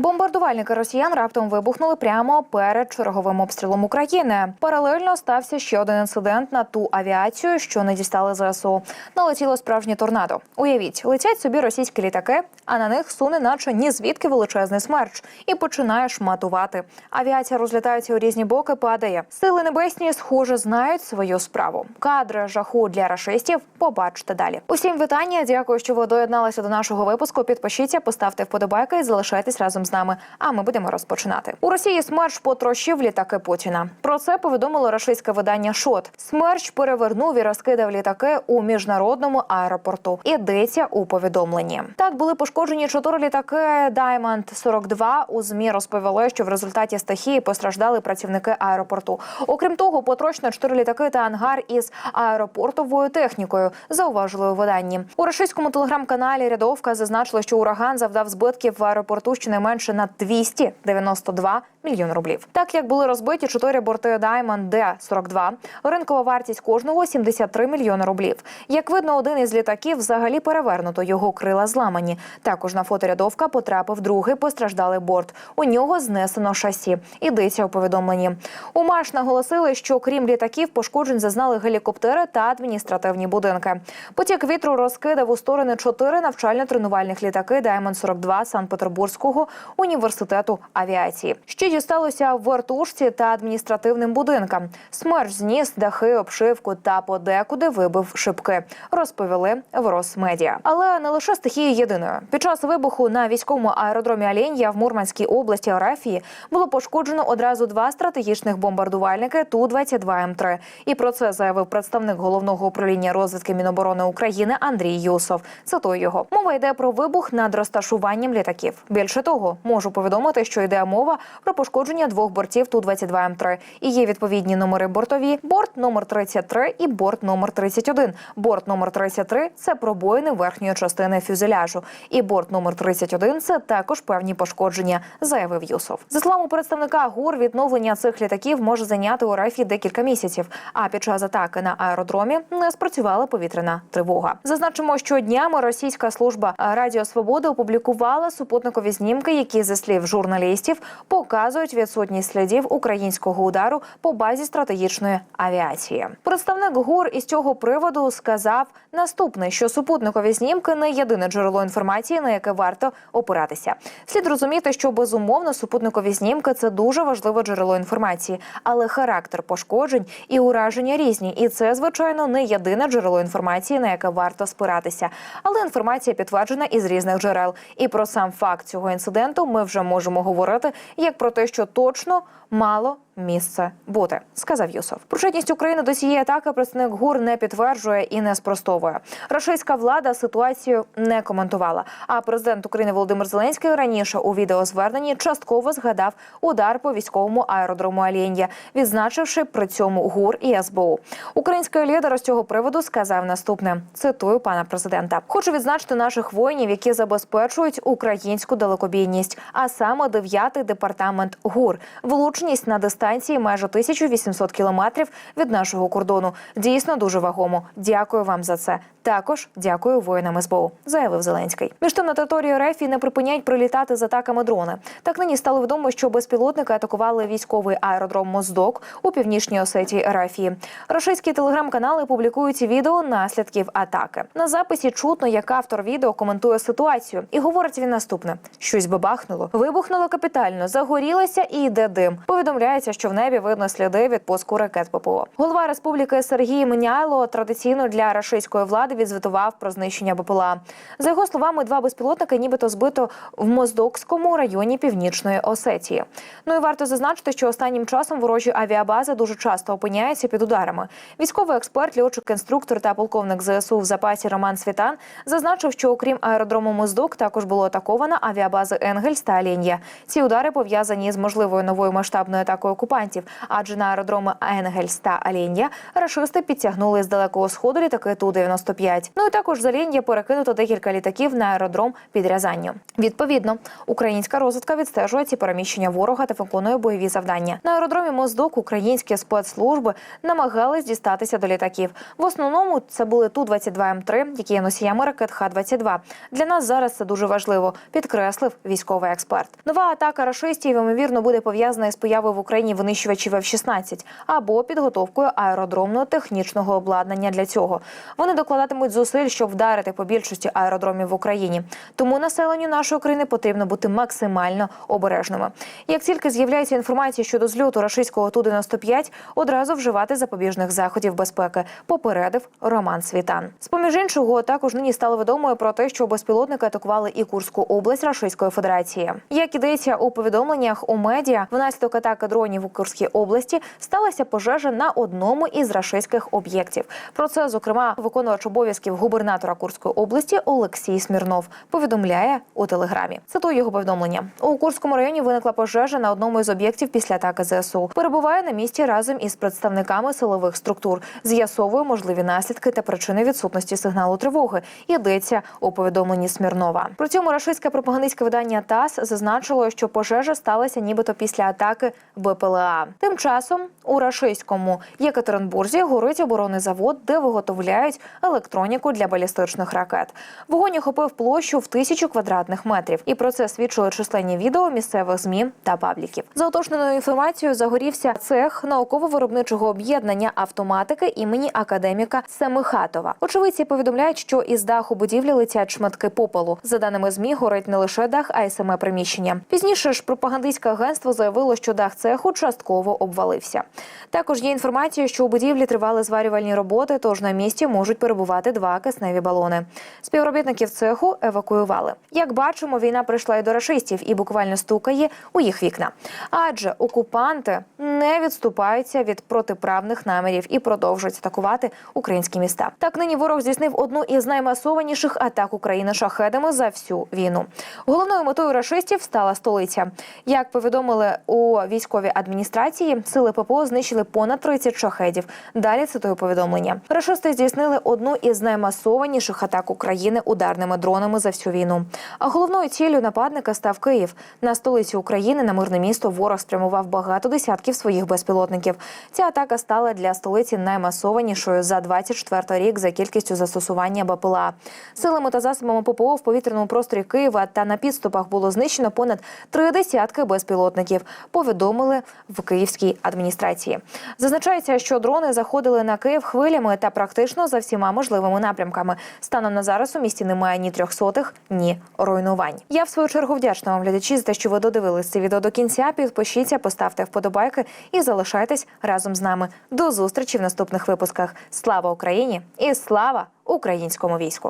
Бомбардувальники росіян раптом вибухнули прямо перед черговим обстрілом України. Паралельно стався ще один інцидент на ту авіацію, що не дістали ЗСУ. Налетіло справжнє торнадо. Уявіть, летять собі російські літаки, а на них суне, наче ні звідки величезний смерч, і починає шматувати. Авіація розлітається у різні боки, падає. Сили небесні, схоже, знають свою справу. Кадри жаху для рашистів побачите далі. Усім вітання. Дякую, що ви доєдналися до нашого випуску. Підпишіться, поставте вподобайки і залишайтесь разом з нами. А ми будемо розпочинати. У Росії смерч потрощив літаки Путіна. Про це повідомило рашистське видання Шот. Смерч перевернув і розкидав літаки у міжнародному аеропорту. Ідеться у повідомленні. Так були пошкоджені чотири літаки Diamond 42 У змі розповіли, що в результаті стихії постраждали працівники аеропорту. Окрім того, потрощено чотири літаки та ангар із аеропортовою технікою. Зауважили у виданні у рашистському телеграм-каналі. Рядовка зазначила, що ураган завдав збитків в аеропорту щонайменше на 292 мільйон рублів. Так як були розбиті чотири борти Diamond D-42, ринкова вартість кожного 73 мільйони рублів. Як видно, один із літаків взагалі перевернуто, його крила зламані. Також на фоторядовка потрапив другий постраждалий борт. У нього знесено шасі. Йдеться у повідомленні. У МАШ наголосили, що крім літаків, пошкоджень зазнали гелікоптери та адміністративні будинки. Потік вітру розкидав у сторони чотири навчально-тренувальних літаки Diamond 42 Санкт-Петербурзького університету авіації. Що дісталося в вертушці та адміністративним будинкам. Смерч зніс дахи, обшивку та подекуди вибив шибки. Розповіли в Росмедіа. Але не лише стихія єдиною. Під час вибуху на військовому аеродромі Аленія в Мурманській області Арафії було пошкоджено одразу два стратегічних бомбардувальники ту 22 м 3 І про це заявив представник головного управління розвідки Міноборони України Андрій Юсов. Цитую його. Мова йде про вибух над розташуванням літаків. Більше того, можу повідомити, що йде мова про пошкодження двох бортів ту 22 м 3 І є відповідні номери бортові: борт номер 33 і борт номер 31. Борт номер 33 – це пробоїни верхньої частини фюзеляжу. І борт номер 31 – це також певні пошкодження, заявив Юсов. За словами представника ГУР, відновлення цих літаків може зайняти у РФ декілька місяців. А під час атаки на аеродромі не спрацювала повітряна тривога. Зазначимо, що днями російська служба Радіо Свобода опублікувала супутникові знімки, які зі слів журналістів показують відсутність слідів українського удару по базі стратегічної авіації. Представник ГУР із цього приводу сказав наступне: що супутникові знімки не єдине джерело інформації, на яке варто опиратися. Слід розуміти, що безумовно супутникові знімки це дуже важливе джерело інформації, але характер пошкоджень і ураження різні, і це звичайно не єдине джерело інформації, на яке варто спиратися. Але інформація підтверджена із різних джерел. І про сам факт цього інциденту ми вже можемо говорити як про те, що точно мало місце бути, сказав Юсов. Причетність України до цієї атаки представник ГУР не підтверджує і не спростовує. Російська влада ситуацію не коментувала. А президент України Володимир Зеленський раніше у відеозверненні частково згадав удар по військовому аеродрому Алєнія, відзначивши при цьому ГУР і СБУ. Український лідер з цього приводу сказав наступне: цитую пана президента: хочу відзначити наших воїнів, які забезпечують українську далекобійність, а саме 9-й департамент ГУР, влучність на дистанції майже 1800 кілометрів від нашого кордону. Дійсно дуже вагомо. Дякую вам за це. Також дякую воїнам СБУ, заявив Зеленський. Між тим на території РФ не припиняють прилітати з атаками дрони. Так нині стало відомо, що безпілотники атакували військовий аеродром Моздок у північній Осетії РФ. Російські телеграм-канали публікують відео наслідків атаки. На записі чутно, як автор відео коментує ситуацію, і говорить він наступне: щось бабахнуло, вибухнуло капітально, загорілося і йде дим. Повідомляється, що в небі видно сліди від пуску ракет ППО. Голова республіки Сергій Меняйло традиційно для рашистської влади ради відзвітував про знищення БПЛА. За його словами, два безпілотники нібито збито в Моздокському районі Північної Осетії. Ну і варто зазначити, що останнім часом ворожі авіабази дуже часто опиняються під ударами. Військовий експерт, льотчик, інструктор та полковник ЗСУ в запасі Роман Світан зазначив, що окрім аеродрому Моздок також було атаковано авіабази Енгельс та Лінія. Ці удари пов'язані з можливою новою масштабною атакою окупантів, адже на аеродроми Енгельс та Алінія рашисти підтягнули з далекого сходу літаки Ту-95 М-5. Ну і також за лінія перекинуто декілька літаків на аеродром під Рязанню. Відповідно, українська розвідка відстежує ці переміщення ворога та виконує бойові завдання. На аеродромі Моздок українські спецслужби намагались дістатися до літаків. В основному це були ту 22 м 3 які є носіями ракет Х-22. Для нас зараз це дуже важливо, підкреслив військовий експерт. Нова атака рашистів ймовірно буде пов'язана з появою в Україні винищувачів F-16 або підготовкою аеродромно-технічного обладнання для цього. Вони докладати докладатимуть зусиль, щоб вдарити по більшості аеродромів в Україні. Тому населенню нашої країни потрібно бути максимально обережними. Як тільки з'являється інформація щодо зльоту рашистського Ту-95, одразу вживати запобіжних заходів безпеки, попередив Роман Світан. З поміж іншого, також нині стало відомою про те, що безпілотники атакували і Курську область Рашистської Федерації. Як ідеться у повідомленнях у медіа, внаслідок атаки дронів у Курській області сталася пожежа на одному із рашистських об'єктів. Про це зокрема виконувач обов'язків губернатора Курської області Олексій Смірнов повідомляє у телеграмі. Цитую його повідомлення у Курському районі. Виникла пожежа на одному із об'єктів після атаки ЗСУ. Перебуває на місці разом із представниками силових структур. З'ясовує можливі наслідки та причини відсутності сигналу тривоги. Йдеться у повідомленні Смірнова. При цьому рашистське пропагандистське видання ТАСС зазначило, що пожежа сталася нібито після атаки БПЛА. Тим часом у рашистському Єкатеринбурзі горить оборонний завод, де виготовляють електроніку для балістичних ракет. Вогонь охопив площу в тисячу квадратних метрів, і про це свідчили численні відео місцевих змі та пабліків. За уточненою інформацією загорівся цех науково-виробничого об'єднання автоматики імені академіка Семихатова. Очевидці повідомляють, що із даху будівлі летять шматки попелу. За даними змі, горить не лише дах, а й саме приміщення. Пізніше ж пропагандистське агентство заявило, що дах цеху частково обвалився. Також є інформація, що у будівлі тривали зварювальні роботи, тож на місці можуть перебувати два кисневі балони. Співробітників цеху евакуювали. Як бачимо, війна прийшла і до рашистів і буквально стукає у їх вікна. Адже окупанти не відступаються від протиправних намірів і продовжують атакувати українські міста. Так нині ворог здійснив одну із наймасованіших атак України шахедами за всю війну. Головною метою рашистів стала столиця. Як повідомили у військовій адміністрації, сили ППО знищили понад 30 шахедів. Далі цитую повідомлення. Рашисти здійснили одну із наймасованіших атак України ударними дронами за всю війну. А головною ціллю нападника став Київ. На столицю України на мирне місто ворог спрямував багато десятків своїх безпілотників. Ця атака стала для столиці наймасованішою за 24 рік за кількістю застосування БПЛА. Силами та засобами ППО в повітряному просторі Києва та на підступах було знищено понад три десятки безпілотників. Повідомили в київській адміністрації. Зазначається, що дрони заходили на Київ хвилями та практично за всіма можливими напрямками. Станом на зараз у місті немає ні трьохсотих, ні руйнувань. Я в свою чергу вдячна вам глядачі за те, що ви додивились це відео до кінця. Підпишіться, поставте вподобайки і залишайтесь разом з нами. До зустрічі в наступних випусках. Слава Україні і слава українському війську!